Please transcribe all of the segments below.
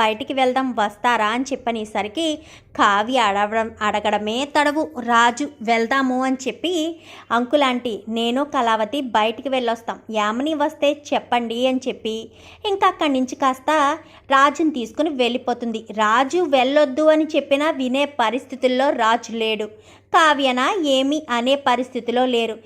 బయటికి వెళ్దాం వస్తారా అని చెప్పనేసరికి కావ్య అడగడం అడగడమే తడవు. రాజు వెళ్దాము అని చెప్పి అంకులాంటి నేను కళావతి బయటికి వెళ్ళొస్తాం. యామిని వస్తే చెప్పండి అని చెప్పి ఇంకా అక్కడి నుంచి కాస్త రాజుని తీసుకుని వెళ్ళిపోతుంది. రాజు వెళ్ళొద్దు అని చెప్పినా వినే పరిస్థితుల్లో రాజు లేడు. కావ్యన ఏమి అనే పరిస్థితిలో లేరు.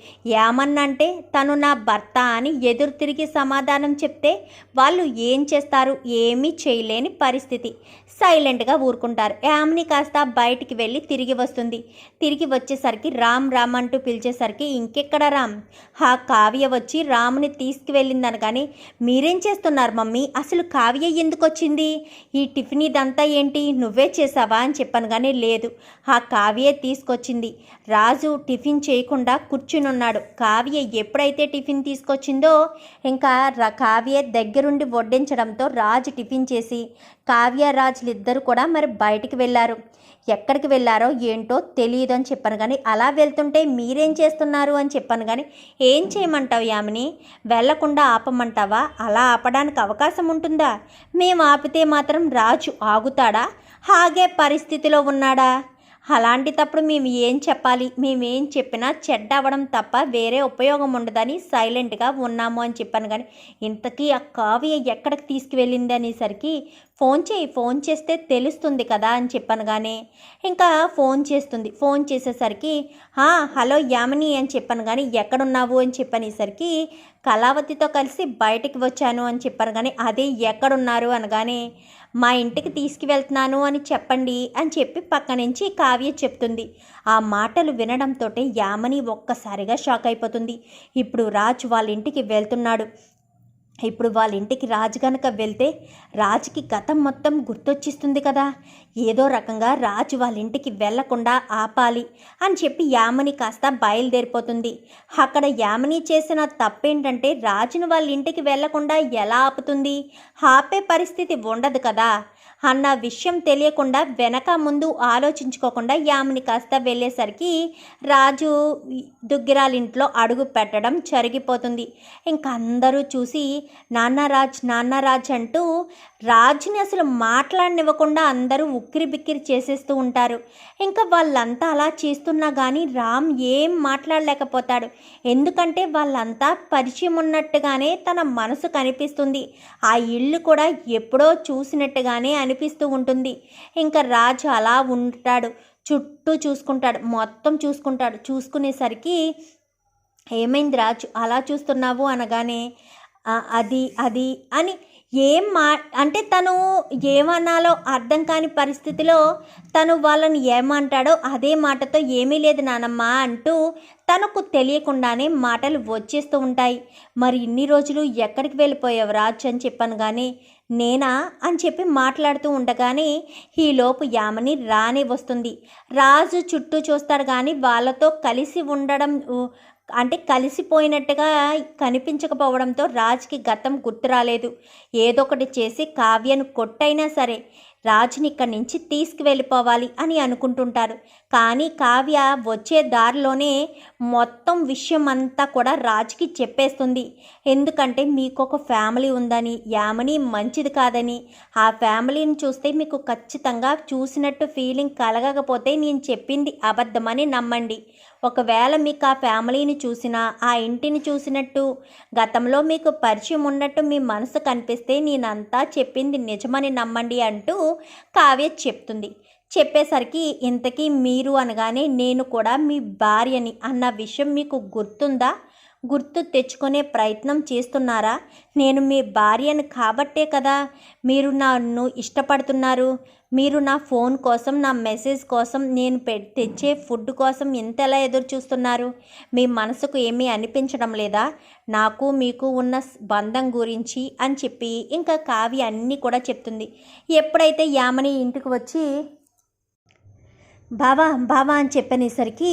ఏమన్నంటే తను నా భర్త అని ఎదురు తిరిగి సమాధానం చెప్తే వాళ్ళు ఏం చేస్తారు? ఏమీ చేయలేని పరిస్థితి. సైలెంట్గా ఊరుకుంటారు. యామిని కాస్త బయటికి వెళ్ళి తిరిగి వస్తుంది. తిరిగి వచ్చేసరికి రామ్ రామ్ అంటూ పిలిచేసరికి ఇంకెక్కడ రామ్? ఆ కావ్య వచ్చి రాముని తీసుకువెళ్ళిందని కానీ మీరేం చేస్తున్నారు మమ్మీ? అసలు కావ్య ఎందుకు వచ్చింది ఈ టిఫిన్ ఇదంతా ఏంటి? నువ్వే చేసావా? అని చెప్పాను కానీ లేదు. ఆ కావ్య తీసుకొచ్చింది రాజు టిఫిన్ చేయకుండా కూర్చునున్నాడు. కావ్య ఎప్పుడైతే టిఫిన్ తీసుకొచ్చిందో ఇంకా కావ్య దగ్గరుండి వడ్డించడంతో రాజు టిఫిన్ చేసి కావ్య రాజులు ఇద్దరు కూడా మరి బయటికి వెళ్ళారు. ఎక్కడికి వెళ్ళారో ఏంటో తెలియదు అని చెప్పాను కానీ అలా వెళ్తుంటే మీరేం చేస్తున్నారు అని చెప్పాను కానీ ఏం చేయమంటావు యామిని? వెళ్ళకుండా ఆపమంటావా? అలా ఆపడానికి అవకాశం ఉంటుందా? మేము ఆపితే మాత్రం రాజు ఆగుతాడా? ఆగే పరిస్థితిలో ఉన్నాడా? అలాంటి తప్పుడు మేము ఏం చెప్పాలి? మేము ఏం చెప్పినా చెడ్డ అవ్వడం తప్ప వేరే ఉపయోగం ఉండదని సైలెంట్గా ఉన్నాము అని చెప్పాను కానీ ఇంతకీ ఆ కావ్య ఎక్కడికి తీసుకువెళ్ళింది అనేసరికి ఫోన్ చేయి ఫోన్ చేస్తే తెలుస్తుంది కదా అని చెప్పాను కానీ ఇంకా ఫోన్ చేస్తుంది. ఫోన్ చేసేసరికి హలో యామిని అని చెప్పాను కానీ ఎక్కడున్నావు అని చెప్పనేసరికి కళావతితో కలిసి బయటికి వచ్చాను అని చెప్పాను కానీ అదే ఎక్కడున్నారు అనగానే మా ఇంటికి తీసుకువెళ్తున్నాను అని చెప్పండి అని చెప్పి పక్క నుంచి కావ్య చెప్తుంది. ఆ మాటలు వినడంతో యామని ఒక్కసారిగా షాక్ అయిపోతుంది. ఇప్పుడు రాజు వాళ్ళ ఇంటికి వెళ్తున్నాడు. ఇప్పుడు వాళ్ళ ఇంటికి రాజు కనుక వెళ్తే రాజుకి గతం మొత్తం గుర్తొచ్చిస్తుంది కదా. ఏదో రకంగా రాజు వాళ్ళ ఇంటికి వెళ్ళకుండా ఆపాలి అని చెప్పి యామని కాస్త బయలుదేరిపోతుంది. అక్కడ యామని చేసిన తప్పేంటంటే రాజును వాళ్ళ ఇంటికి వెళ్ళకుండా ఎలా ఆపుతుంది? ఆపే పరిస్థితి ఉండదు కదా. అన్న విషయం తెలియకుండా వెనక ముందు ఆలోచించుకోకుండా యామిని కాస్త వెళ్ళేసరికి రాజు దుగ్గిరాలింట్లో అడుగు పెట్టడం జరిగిపోతుంది. ఇంకా అందరూ చూసి నాన్నరాజ్ నాన్నరాజ్ అంటూ రాజుని అసలు మాట్లాడనివ్వకుండా అందరూ ఉక్కిరి బిక్కిరి చేసేస్తూ ఉంటారు. ఇంకా వాళ్ళంతా అలా చేస్తున్నా కానీ రామ్ ఏం మాట్లాడలేకపోతాడు. ఎందుకంటే వాళ్ళంతా పరిచయం ఉన్నట్టుగానే తన మనసు కనిపిస్తుంది. ఆ ఇల్లు కూడా ఎప్పుడో చూసినట్టుగానే అని అనిపిస్తూ ఉంటుంది. ఇంకా రాజు అలా ఉంటాడు. చుట్టూ చూసుకుంటాడు. మొత్తం చూసుకుంటాడు. చూసుకునేసరికి ఏమైంది రాజు? అలా చూస్తున్నావు అనగానే అది అది అని ఏం మా అంటే తను ఏమన్నాలో అర్థం కాని పరిస్థితిలో తను వాళ్ళని ఏమంటాడో అదే మాటతో ఏమీ లేదు నానమ్మ అంటూ తనకు తెలియకుండానే మాటలు వచ్చేస్తూ ఉంటాయి. మరి ఇన్ని రోజులు ఎక్కడికి వెళ్ళిపోయావు రాజు అని చెప్పాను కానీ నేనా అని చెప్పి మాట్లాడుతూ ఉండగానే ఈలోపు యామని రానే వస్తుంది. రాజు చుట్టూ చూస్తాడు కానీ వాళ్ళతో కలిసి ఉండడం అంటే కలిసిపోయినట్టుగా కనిపించకపోవడంతో రాజుకి గతం గుర్తు రాలేదు ఏదో ఒకటి చేసి కావ్యను కొట్టైనా సరే రాజుని ఇక్కడి నుంచి తీసుకువెళ్ళిపోవాలి అని అనుకుంటుంటారు. కానీ కావ్య వచ్చే దారిలోనే మొత్తం విషయం అంతా కూడా రాజుకి చెప్పేస్తుంది. ఎందుకంటే మీకు ఒక ఫ్యామిలీ ఉందని యామని మంచిది కాదని. ఆ ఫ్యామిలీని చూస్తే మీకు ఖచ్చితంగా చూసినట్టు ఫీలింగ్ కలగకపోతే నేను చెప్పింది అబద్ధమని నమ్మండి. ఒకవేళ మీకు ఆ ఫ్యామిలీని చూసినా ఆ ఇంటిని చూసినట్టు గతంలో మీకు పరిచయం ఉన్నట్టు మీ మనసు కనిపిస్తే నేనంతా చెప్పింది నిజమని నమ్మండి అంటూ కావ్య చెప్తుంది. చెప్పేసరికి ఇంతకీ మీరు అనగానే నేను కూడా మీ భార్యని అన్న విషయం మీకు గుర్తుందా? గుర్తు తెచ్చుకునే ప్రయత్నం చేస్తున్నారా? నేను మీ భార్యను కాబట్టే కదా మీరు నన్ను ఇష్టపడుతున్నారు. మీరు నా ఫోన్ కోసం నా మెసేజ్ కోసం నేను పె తెచ్చే ఫుడ్ కోసం ఎంతలా ఎదురు చూస్తున్నారు మీ మనసుకు ఏమీ అనిపించడం లేదా? నాకు మీకు ఉన్న బంధం గురించి అని చెప్పి ఇంకా కావ్య అన్నీ కూడా చెప్తుంది. ఎప్పుడైతే యామని ఇంటికి వచ్చి బావా బావా అని చెప్పనేసరికి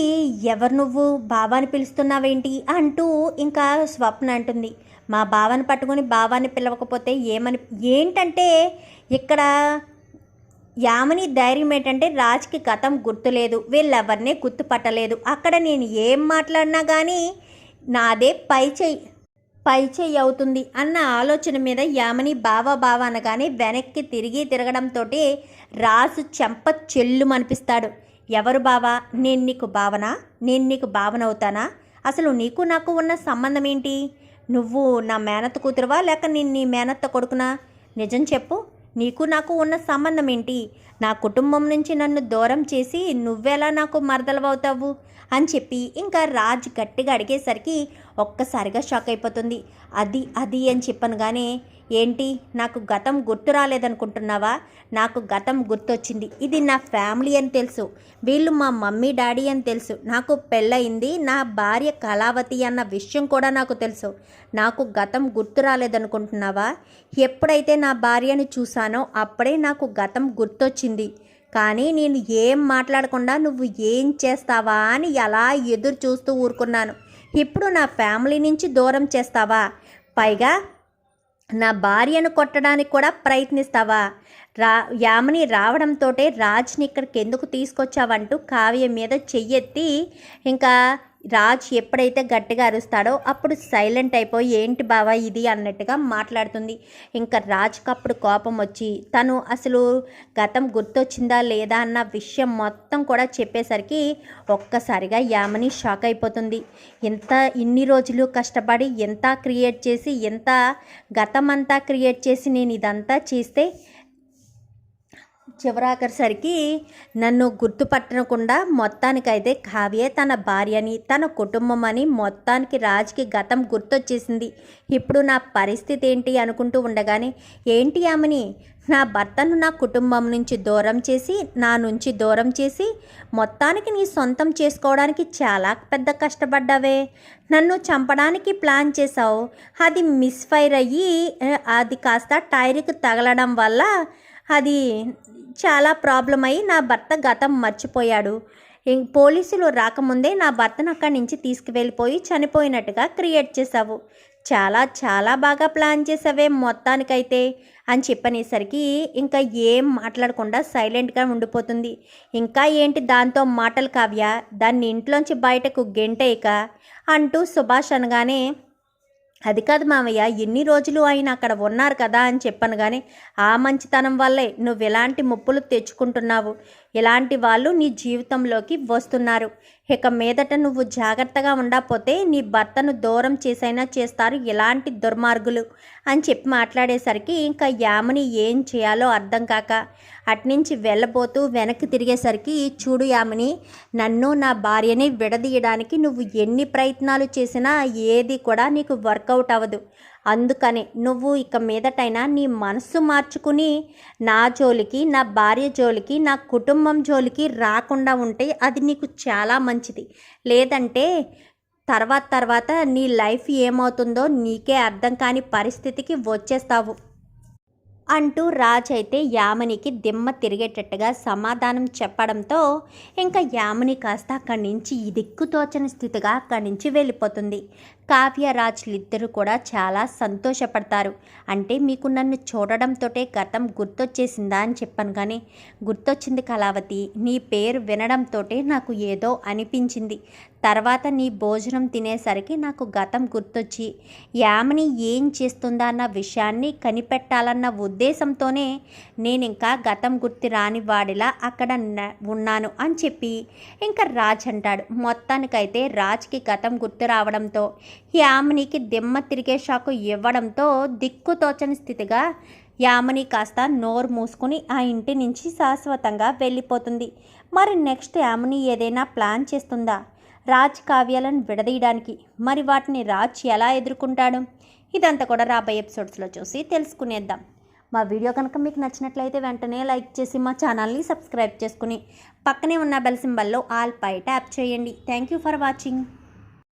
ఎవరు నువ్వు? బావాని పిలుస్తున్నావేంటి? అంటూ ఇంకా స్వప్న అంటుంది. మా బావని పట్టుకొని బావాని పిలవకపోతే ఏమని ఏంటంటే ఇక్కడ యామని ధైర్యం ఏంటంటే రాజ్కి గతం గుర్తులేదు. వీళ్ళెవరినే గుర్తుపట్టలేదు. అక్కడ నేను ఏం మాట్లాడినా కానీ నాదే పై చెయ్యి పై చెయ్యి అవుతుంది అన్న ఆలోచన మీద యామని బావా బావా అనగానే వెనక్కి తిరిగి తిరగడంతో రాజు చెంప చెల్లుమనిపిస్తాడు. ఎవరు బావా? నేను నీకు భావన నేను నీకు భావన అవుతానా అసలు నీకు నాకు ఉన్న సంబంధం ఏంటి నువ్వు నా మేనత్త కూతురువా లేక నేను నీ మేనత్త కొడుకునా? నిజం చెప్పు. నీకు నాకు ఉన్న సంబంధం ఏంటి నా కుటుంబం నుంచి నన్ను దూరం చేసి నువ్వెలా నాకు మరదలవవుతావు? అని చెప్పి ఇంకా రాజ్ గట్టిగా అడిగేసరికి ఒక్కసారిగా షాక్ అయిపోతుంది. అది అది అని చెప్పను కానీ ఏంటి నాకు గతం గుర్తు రాలేదనుకుంటున్నావా? నాకు గతం గుర్తొచ్చింది. ఇది నా ఫ్యామిలీ అని తెలుసు. వీళ్ళు మా మమ్మీ డాడీ అని తెలుసు. నాకు పెళ్ళయింది నా భార్య కళావతి అన్న విషయం కూడా నాకు తెలుసు. నాకు గతం గుర్తు రాలేదనుకుంటున్నావా? ఎప్పుడైతే నా భార్యని చూశానో అప్పుడే నాకు గతం గుర్తొచ్చింది. కానీ నేను ఏం మాట్లాడకుండా నువ్వు ఏం చేస్తావా అని ఎలా ఎదురు చూస్తూ ఊరుకున్నాను. ఇప్పుడు నా ఫ్యామిలీ నుంచి దూరం చేస్తావా? పైగా నా భార్యను కొట్టడానికి కూడా ప్రయత్నిస్తావా? రా యామిని రావడంతో రాజ్ని ఇక్కడికి ఎందుకు తీసుకొచ్చావంటూ కావ్య మీద చెయ్యెత్తి ఇంకా రాజ్ ఎప్పుడైతే గట్టిగా అరుస్తాడో అప్పుడు సైలెంట్ అయిపోయి ఏంటి బావా ఇది? అన్నట్టుగా మాట్లాడుతుంది. ఇంకా రాజ్కి అప్పుడు కోపం వచ్చి తను అసలు గతం గుర్తొచ్చిందా లేదా అన్న విషయం మొత్తం కూడా చెప్పేసరికి ఒక్కసారిగా యామని షాక్ అయిపోతుంది. ఎంత ఇన్ని రోజులు కష్టపడి ఎంత క్రియేట్ చేసి ఎంత గతం అంతా క్రియేట్ చేసి నేను ఇదంతా చేస్తే చివరాకరిసరికి నన్ను గుర్తుపట్టకుండా మొత్తానికైతే కావ్యే తన భార్యని తన కుటుంబం అని మొత్తానికి రాజుకి గతం గుర్తొచ్చేసింది. ఇప్పుడు నా పరిస్థితి ఏంటి అనుకుంటూ ఉండగానే ఏంటి ఆమెని నా భర్తను నా కుటుంబం నుంచి దూరం చేసి నా నుంచి దూరం చేసి మొత్తానికి నీ సొంతం చేసుకోవడానికి చాలా పెద్ద కష్టపడ్డావే. నన్ను చంపడానికి ప్లాన్ చేసావు అది మిస్ఫైర్ అయ్యి అది కాస్త టైర్కి తగలడం వల్ల అది చాలా ప్రాబ్లం అయ్యి నా భర్త గతం మర్చిపోయాడు. ఇం- పోలీసులు రాకముందే నా భర్తను అక్కడి నుంచి తీసుకువెళ్ళిపోయి చనిపోయినట్టుగా క్రియేట్ చేసావు చాలా చాలా బాగా ప్లాన్ చేసావే మొత్తానికైతే అని చెప్పనేసరికి ఇంకా ఏం మాట్లాడకుండా సైలెంట్గా ఉండిపోతుంది. ఇంకా ఏంటి దాంతో మాటలు కావ్య? దాన్ని ఇంట్లోంచి బయటకు గెంటేయక? అంటూ సుభాష్ అనగానే అది కాదు మామయ్య ఎన్ని రోజులు ఆయన అక్కడ ఉన్నారు కదా అని చెప్పాను కానీ ఆ మంచితనం వల్లే నువ్వు ఇలాంటి ముప్పులు తెచ్చుకుంటున్నావు? ఇలాంటి వాళ్ళు నీ జీవితంలోకి వస్తున్నారు? ఇక మీదట నువ్వు జాగ్రత్తగా ఉండకపోతే నీ భర్తను దూరం చేసైనా చేస్తారు ఇలాంటి దుర్మార్గులు? అని చెప్పి మాట్లాడేసరికి ఇంకా యామని ఏం చేయాలో అర్థం కాక అట్నుంచి వెళ్ళబోతూ వెనక్కి తిరిగేసరికి చూడు యామిని నన్ను నా భార్యని విడదీయడానికి నువ్వు ఎన్ని ప్రయత్నాలు చేసినా ఏది కూడా నీకు వర్కౌట్ అవ్వదు. అందుకని నువ్వు ఇక మీదటైనా నీ మనస్సు మార్చుకుని నా జోలికి నా భార్య జోలికి నా కుటుంబం జోలికి రాకుండా ఉంటే అది నీకు చాలా మంచిది. లేదంటే తర్వాత తర్వాత నీ లైఫ్ ఏమవుతుందో నీకే అర్థం కాని పరిస్థితికి వచ్చేస్తావు. అంటూ రాజ్ అయితే యామనికి దిమ్మ తిరిగేటట్టుగా సమాధానం చెప్పడంతో ఇంకా యామని కాస్త అక్కడి నుంచి దిక్కుతోచని స్థితిగా అక్కడి నుంచి వెళ్ళిపోతుంది. కావ్యరాజ్లిద్దరూ కూడా చాలా సంతోషపడతారు. అంటే మీకు నన్ను చూడడంతోటే గతం గుర్తొచ్చేసిందా అని చెప్పాను కానీ గుర్తొచ్చింది కళావతి. నీ పేరు వినడంతోటే నాకు ఏదో అనిపించింది. తర్వాత నీ భోజనం తినేసరికి నాకు గతం గుర్తొచ్చి యామిని ఏం చేస్తుందా అన్న విషయాన్ని కనిపెట్టాలన్న ఉద్దేశంతోనే నేను ఇంకా గతం గుర్తు రాని వాడిలా అక్కడ న- ఉన్నాను అని చెప్పి ఇంకా రాజ్ అంటాడు. మొత్తానికైతే రాజ్కి గతం గుర్తు రావడంతో యామినికి దిమ్మ తిరిగే షాకు ఇవ్వడంతో దిక్కుతోచని స్థితిగా యామిని కాస్త నోరు మూసుకుని ఆ ఇంటి నుంచి శాశ్వతంగా వెళ్ళిపోతుంది. మరి నెక్స్ట్ యామిని ఏదైనా ప్లాన్ చేస్తుందా? రాజ్ కావ్యాలను విడదీయడానికి మరి వాటిని రాజ్ ఎలా ఎదుర్కొంటాడు? ఇదంతా కూడా రాబోయే ఎపిసోడ్స్లో చూసి తెలుసుకునేద్దాం. మా వీడియో కనుక మీకు నచ్చినట్లయితే వెంటనే లైక్ చేసి మా ఛానల్ని సబ్స్క్రైబ్ చేసుకుని పక్కనే ఉన్న బెల్ సింబల్లో ఆల్ పై ట్యాప్ చేయండి. Thank you for watching.